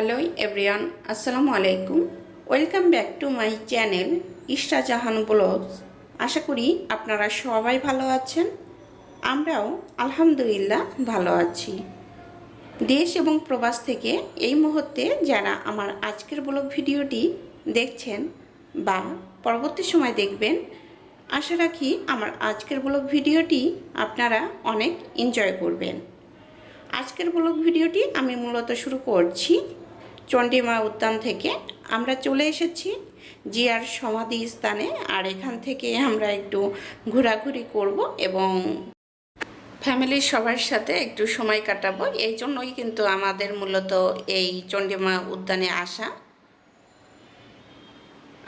Hello everyone আসসালামু আলাইকুম welcome back to my channel Ishra Jahan vlogs আশা করি আপনারা সবাই ভালো আছেন। আমরাও আলহামদুলিল্লাহ ভালো আছি। দেশ এবং প্রবাস থেকে এই মুহূর্তে যারা আমার আজকের ব্লগ ভিডিওটি দেখছেন বা পরবর্তী সময় দেখবেন, আশা রাখি আমার আজকের ব্লগ ভিডিওটি আপনারা অনেক এনজয় করবেন। আজকের ব্লগ ভিডিওটি আমি মূলত শুরু করছি চণ্ডীমা উদ্যান থেকে আমরা চলে এসেছি। জিয়ার সমাধি স্থানে আর এখান থেকে আমরা একটু ঘোরাঘুরি করব এবং ফ্যামিলির সবার সাথে একটু সময় কাটাবো। এই জন্যই কিন্তু আমাদের মূলত এই চণ্ডীমা উদ্যানে আসা।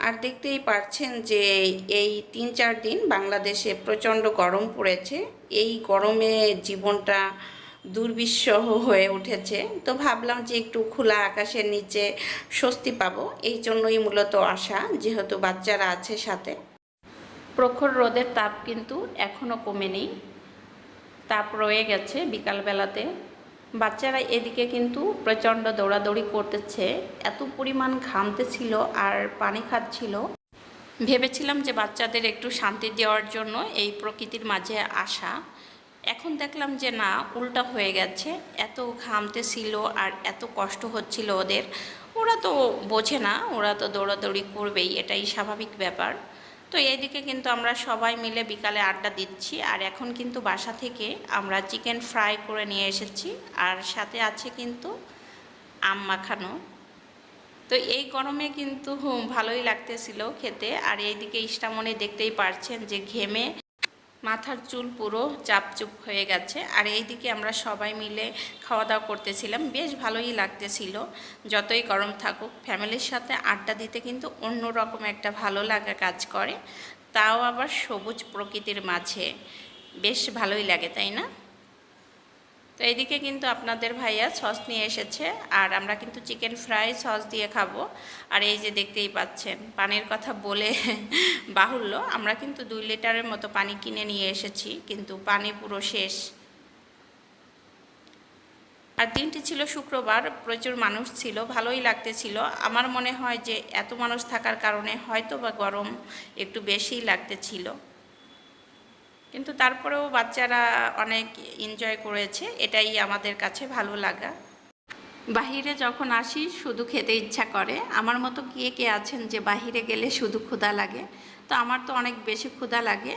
আর দেখতেই পারছেন যে এই তিন চার দিন বাংলাদেশে প্রচণ্ড গরম পড়েছে। এই গরমে জীবনটা দুর্বিষহ হয়ে উঠেছে। তো ভাবলাম যে একটু খোলা আকাশের নিচে স্বস্তি পাবো। এই জন্যই মূলত আসা যেহেতু বাচ্চারা আছে সাথে। প্রখর রোদের তাপ কিন্তু এখনও কমেনি। তাপ রয়ে গেছে বিকালবেলাতে। বাচ্চারা এদিকে কিন্তু প্রচণ্ড দৌড়াদৌড়ি করতেছে। এত পরিমাণ ঘামতেছিল আর পানি খাচ্ছিল। ভেবেছিলাম যে বাচ্চাদের একটু শান্তি দেওয়ার জন্য এই প্রকৃতির মাঝে আসা। এখন দেখলাম যে না, উল্টা হয়ে গেছে। এত ঘামতেছিল আর এত কষ্ট হচ্ছিল ওদের। ওরা তো বোঝে না, ওরা তো দৌড়াদৌড়ি করবেই, এটাই স্বাভাবিক ব্যাপার। তো এইদিকে কিন্তু আমরা সবাই মিলে বিকালে আড্ডা দিচ্ছি। আর এখন কিন্তু বাসা থেকে আমরা চিকেন ফ্রাই করে নিয়ে এসেছি। আর সাথে আছে কিন্তু আম মাখানো। তো এই গরমে কিন্তু ভালোই লাগতেছিল খেতে। আর এইদিকে ইষ্টামনে দেখতেই পারছেন যে ঘেমে মাথার চুল পুরো চাপচুপ হয়ে গেছে। আর এইদিকে আমরা সবাই মিলে খাওয়া দাওয়া করতেছিলাম। বেশ ভালোই লাগতেছিল। যতই গরম থাকুক, ফ্যামিলির সাথে আড্ডা দিতে কিন্তু অন্য রকম একটা ভালো লাগা কাজ করে। তাও আবার সবুজ প্রকৃতির মাঝে। বেশ ভালোই লাগে, তাই না? তো এইদিকে কিন্তু আপনাদের ভাইয়া সস নিয়ে এসেছে, আর আমরা কিন্তু চিকেন ফ্রাই সস দিয়ে খাব। আর এই যে দেখতেই পাচ্ছেন, পানির কথা বলে বাহুল্য। আমরা কিন্তু দুই লিটারের মতো পানি কিনে নিয়ে এসেছি, কিন্তু পানি পুরো শেষ। আর দিনটি ছিল শুক্রবার, প্রচুর মানুষ ছিল, ভালোই লাগতেছিল। আমার মনে হয় যে এত মানুষ থাকার কারণে হয়তো বা গরম একটু বেশিই লাগতেছিল। কিন্তু তারপরেও বাচ্চারা অনেক এনজয় করেছে, এটাই আমাদের কাছে ভালো লাগা। বাহিরে যখন আসি, শুধু খেতে ইচ্ছা করে। আমার মতো কে কে আছেন যে বাহিরে গেলে শুধু ক্ষুধা লাগে? তো আমার তো অনেক বেশি ক্ষুধা লাগে।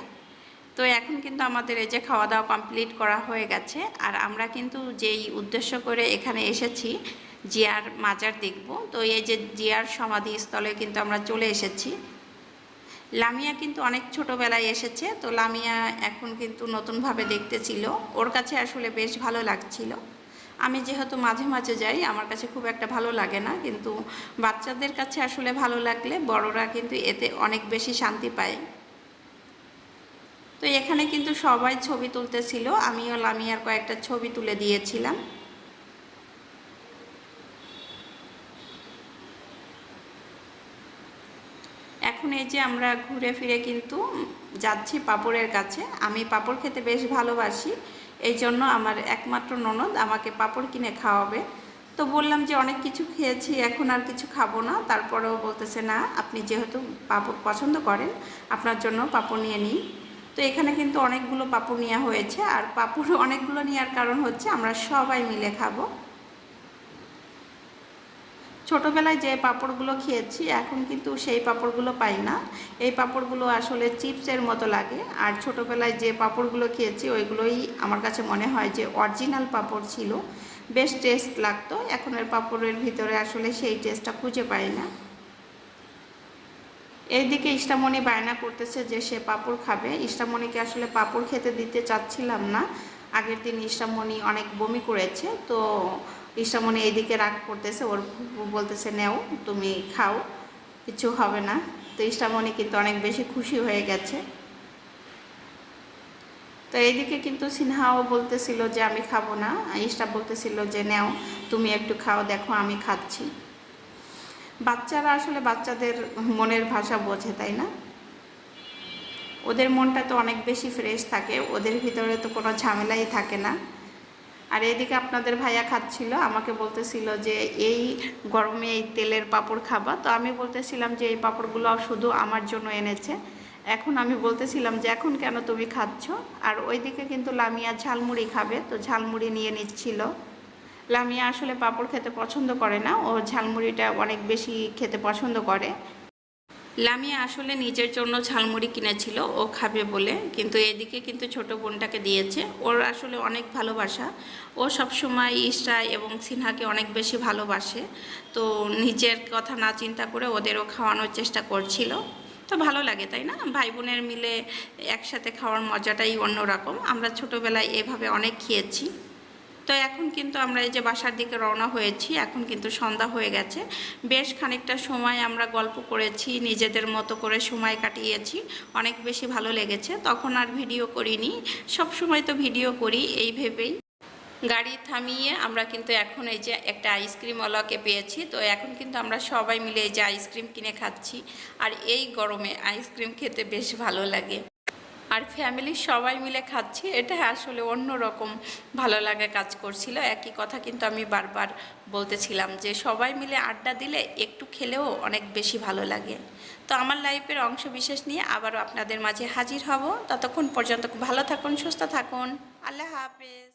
তো এখন কিন্তু আমাদের এই যে খাওয়া দাওয়া কমপ্লিট করা হয়ে গেছে। আর আমরা কিন্তু যেই উদ্দেশ্য করে এখানে এসেছি, জিয়ার মাজার দেখব। তো এই যে জিয়ার সমাধিস্থলে কিন্তু আমরা চলে এসেছি। লামিয়া কিন্তু অনেক ছোটোবেলায় এসেছে, তো লামিয়া এখন কিন্তু নতুনভাবে দেখতেছিল। ওর কাছে আসলে বেশ ভালো লাগছিল। আমি যেহেতু মাঝে মাঝে যাই, আমার কাছে খুব একটা ভালো লাগে না, কিন্তু বাচ্চাদের কাছে আসলে ভালো লাগলে বড়রা কিন্তু এতে অনেক বেশি শান্তি পায়। তো এখানে কিন্তু সবাই ছবি তুলতেছিল, আমিও লামিয়ার কয়েকটা ছবি তুলে দিয়েছিলাম এখন এই যে আমরা ঘুরে ফিরে কিন্তু যাচ্ছি পাপড়ের কাছে। আমি পাপড় খেতে বেশ ভালোবাসি। এই জন্য আমার একমাত্র ননদ আমাকে পাপড় কিনে খাওয়াবে। তো বললাম যে অনেক কিছু খেয়েছি, এখন আর কিছু খাব না। তারপরেও বলতেছে, না, আপনি যেহেতু পাপড় পছন্দ করেন, আপনার জন্য পাপড় নিয়ে নিই। তো এখানে কিন্তু অনেকগুলো পাপড় নেওয়া হয়েছে। আর পাপড় অনেকগুলো নেওয়ার কারণ হচ্ছে আমরা সবাই মিলে খাব। ছোটোবেলায় যে পাঁপড়গুলো খেয়েছি, এখন কিন্তু সেই পাঁপড়গুলো পাই না। এই পাঁপড়গুলো আসলে চিপসের মতো লাগে। আর ছোটোবেলায় যে পাঁপড়গুলো খেয়েছি, ওইগুলোই আমার কাছে মনে হয় যে অরিজিনাল পাঁপড় ছিল। বেশ টেস্ট লাগতো। এখনের পাঁপড়ের ভিতরে আসলে সেই টেস্টটা খুঁজে পাই না। এইদিকে ইষ্টামণি বায়না করতেছে যে সে পাঁপড় খাবে। ইষ্টামণিকে আসলে পাঁপড় খেতে দিতে চাচ্ছিলাম না। আগের দিন ইষ্টামণি অনেক বমি করেছে। তো ইসামনি এইদিকে রাগ করতেছে, ওর বলতেছে, নেও, তুমি খাও, কিছু হবে না। তো ইষ্টামণি কিন্তু অনেক বেশি খুশি হয়ে গেছে। তো এইদিকে কিন্তু সিনহাও বলতেছিল যে, আমি খাব না। ইস্টা বলতেছিল যে, নেও, তুমি একটু খাও, দেখো, আমি খাচ্ছি। বাচ্চারা আসলে বাচ্চাদের মনের ভাষা বোঝে, তাই না? ওদের মনটা তো অনেক বেশি ফ্রেশ থাকে, ওদের ভিতরে তো কোনো ঝামেলাই থাকে না। আর এদিকে আপনাদের ভাইয়া খাচ্ছিল, আমাকে বলতেছিল যে এই গরমে এই তেলের পাঁপড় খাবা। তো আমি বলতেছিলাম যে এই পাঁপড়গুলো শুধু আমার জন্য এনেছে। এখন আমি বলতেছিলাম যে এখন কেন তুমি খাচ্ছ? আর ওইদিকে কিন্তু লামিয়া ঝালমুড়ি খাবে, তো ঝালমুড়ি নিয়ে নিচ্ছিল। লামিয়া আসলে পাঁপড় খেতে পছন্দ করে না, ও ঝালমুড়িটা অনেক বেশি খেতে পছন্দ করে। লামিয়া আসলে নিজের জন্য ঝালমুড়ি কিনেছিল, ও খাবে বলে। কিন্তু এদিকে কিন্তু ছোট বোনটাকে দিয়েছে। ওর আসলে অনেক ভালোবাসা। ও সবসময় ইশরা এবং সিনহাকে অনেক বেশি ভালোবাসে। তো নিজের কথা না চিন্তা করে ওদেরও খাওয়ানোর চেষ্টা করছিল। তো ভালো লাগে, তাই না? ভাই বোনের মিলে একসাথে খাওয়ার মজাটাই অন্যরকম। আমরা ছোটোবেলায় এভাবে অনেক খেয়েছি। তো এখন কিন্তু আমরা এই যে বাসার দিকে রওনা হয়েছি, এখন কিন্তু সন্ধ্যা হয়ে গেছে। বেশ খানিকটা সময় আমরা গল্প করেছি, নিজেদের মতো করে সময় কাটিয়েছি, অনেক বেশি ভালো লেগেছে। তখন আর ভিডিও করিনি, সব সময় তো ভিডিও করি, এই ভেবেই। গাড়ি থামিয়ে আমরা কিন্তু এখন এই যে একটা আইসক্রিমওয়ালাকে পেয়েছি, তো এখন কিন্তু আমরা সবাই মিলে এই যে আইসক্রিম কিনে খাচ্ছি। আর এই গরমে আইসক্রিম খেতে বেশ ভালো লাগে। আর ফ্যামিলির সবাই মিলে খাচ্ছি, এটা আসলে অন্য রকম ভালো লাগা কাজ করছিল। একই কথা কিন্তু আমি বারবার বলতেছিলাম যে সবাই মিলে আড্ডা দিলে একটু খেলেও অনেক বেশি ভালো লাগে। তো আমার লাইফের অংশ বিশেষ নিয়ে আবারও আপনাদের মাঝে হাজির হব। ততক্ষণ পর্যন্ত ভালো থাকুন, সুস্থ থাকুন। আল্লাহ হাফেজ।